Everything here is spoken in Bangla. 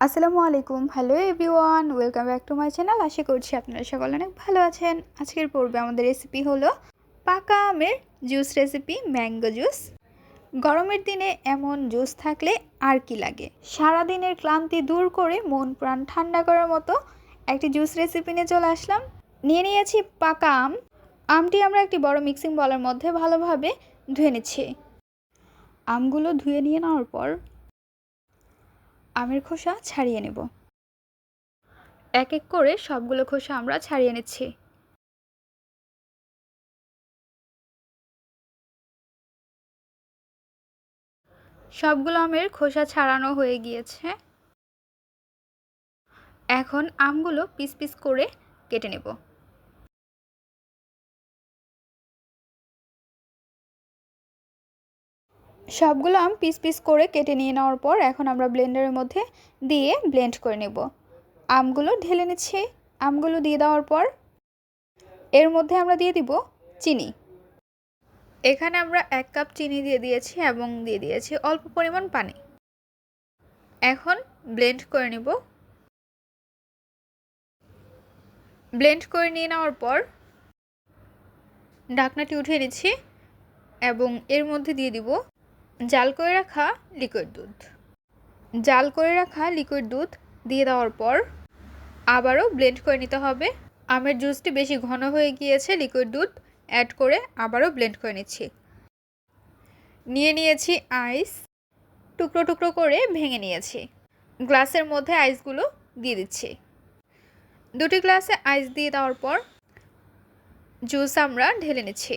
আসসালামু আলাইকুম। Hello everyone welcome back to my channel আশা করছি আপনারা সকলে অনেক ভালো আছেন। আজকের পর্বে আমাদের রেসিপি হলো পাকা আমের জুস রেসিপি ম্যাঙ্গো জুস গরমের দিনে এমন জুস থাকলে আর কি লাগে? সারাদিনের ক্লান্তি দূর করে মন প্রাণ ঠান্ডা করার মতো একটি জুস রেসিপি নিয়ে চলে আসলাম। নিয়ে নিয়েছি পাকা আম। আমটি আমরা একটি বড় মিক্সিং বলের মধ্যে ভালোভাবে ধুয়ে নিচ্ছি। আমগুলো ধুয়ে নিয়ে নেওয়ার পর আমের খোসা ছাড়িয়ে নেব। এক এক করে সবগুলো খোসা আমরা ছাড়িয়ে নিচ্ছি। সবগুলো আমের খোসা ছাড়ানো হয়ে গিয়েছে। এখন আমগুলো পিস পিস করে কেটে নেব। সবগুলো আম পিস পিস করে কেটে নিয়ে নেওয়ার পর এখন আমরা ব্লেন্ডারের মধ্যে দিয়ে ব্লেন্ড করে নেব। আমগুলো ঢেলে নিচ্ছি। আমগুলো দিয়ে দেওয়ার পর এর মধ্যে আমরা দিয়ে দিব চিনি। এখানে আমরা এক কাপ চিনি দিয়ে দিয়েছি এবং দিয়ে দিয়েছি অল্প পরিমাণ পানি। এখন ব্লেন্ড করে নেব। ব্লেন্ড করে নিয়ে নেওয়ার পর ঢাকনাটি উঠিয়ে নিচ্ছি এবং এর মধ্যে দিয়ে দিব জাল করে রাখা লিকুইড দুধ। জাল করে রাখা লিকুইড দুধ দিয়ে দেওয়ার পর আবারও ব্লেন্ড করে নিতে হবে। আমের জুসটি বেশি ঘন হয়ে গিয়েছে লিকুইড দুধ, অ্যাড করে আবারও ব্লেন্ড করে নিচ্ছি। নিয়ে নিয়েছি আইস, টুকরো টুকরো করে ভেঙে নিয়েছি। গ্লাসের মধ্যে আইসগুলো দিয়ে দিচ্ছি। দুটি গ্লাসে আইস দিয়ে দেওয়ার পর জুস আমরা ঢেলে নিচ্ছি।